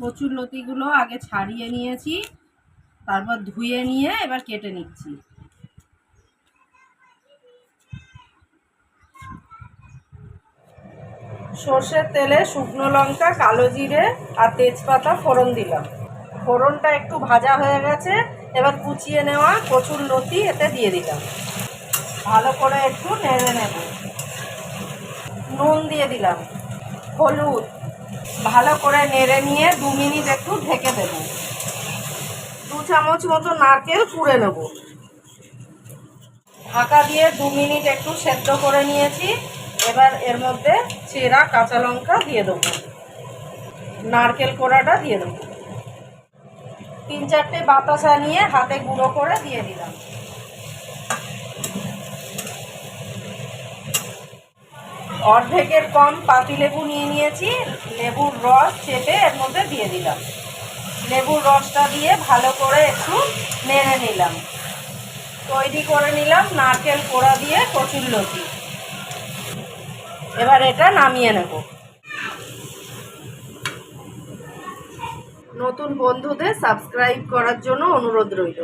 কচুর লতিগুলো আগে ছাড়িয়ে নিয়েছি, তারপর ধুয়ে নিয়ে এবার কেটে নিচ্ছি। সর্ষের তেলে শুকনো লঙ্কা, কালো জিরে আর তেজপাতা ফোড়ন দিলাম। ফোড়নটা একটু ভাজা হয়ে গেছে, এবার কুচিয়ে নেওয়া কচুর লতি এতে দিয়ে দিলাম। ভালো করে একটু নেড়ে নেব। নুন দিয়ে দিলাম। হলুদ। ভালো করে নেড়ে নিয়ে দু মিনিট একটু ঢেকে দেব। দু চামচ মতো নারকেল কুড়ে নেব। ঢাকা দিয়ে দু মিনিট একটু সেদ্ধ করে নিয়েছি। এবার এর মধ্যে চেরা, কাঁচা লঙ্কা দিয়ে দেবো। নারকেল কোড়াটা দিয়ে দেবো। তিন চারটে বাতাসা নিয়ে হাতে গুঁড়ো করে দিয়ে দিলাম। অর্ধেকের কম পাতিলেবু নিয়ে নিয়েছি। লেবুর রস চেপে এর মধ্যে দিয়ে দিলাম। লেবুর রসটা দিয়ে ভালো করে একটু নেড়ে নিলাম। তৈরি করে নিলাম নারকেল কোড়া দিয়ে কচুর লতি। এবার এটা নামিয়ে নেব। নতুন বন্ধুদের সাবস্ক্রাইব করার জন্য অনুরোধ রইল।